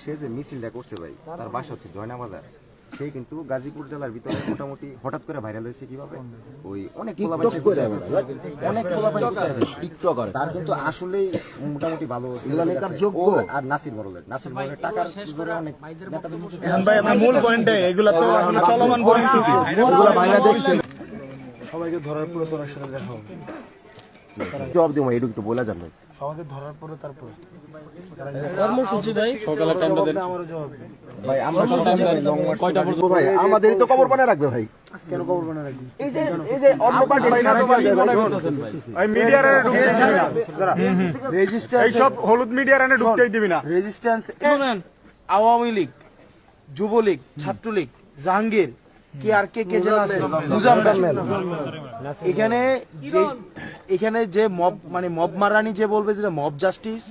সে যে মিছিলটা করছে ভাই তার বাসা হচ্ছে জয়নাবাজার সে কিন্তু গাজীপুর জেলার ভিতরে মোটামুটি হঠাৎ করে ভাইরাল হয়েছে কীভাবে ওই অনেক। অনেক। তার কিন্তু আসলেই মোটামুটি ভালো ও আর নাসির বড়লের নাসির বড়লের টাকার জোরে অনেক ভাই মূল পয়েন্টে এগুলা তো আসলে চলমান পরিস্থিতি সবাইকে ধরার পরে তোর সাথে দেখা হবে জবাব দিব এটুকু একটু বলা ধরার পরে তারপরে কর্মসূচি দেয় টাইমটা দেন। দিন। ভাই আমরা কয়টা পর্যন্ত ভাই আমাদেরই তো খবর বানায় রাখবে ভাই। কেন খবর বানা রাখবি? এই যে এই যে অন্য পার্টি মিডিয়ার এনে ঢুকতে দিবি না। রেজিস্ট্যান্স এইসব হলুদ মিডিয়ার এনে ঢুকতেই দিবি না। রেজিস্ট্যান্স আওয়ামী লীগ যুবলীগ ছাত্রলীগ জাহাঙ্গীর কি আর কে কে যেন আছে মুজাম্মেল। এখানে যে এখানে যে মব মানে মব মারানি যে বলবে যে মব জাস্টিস?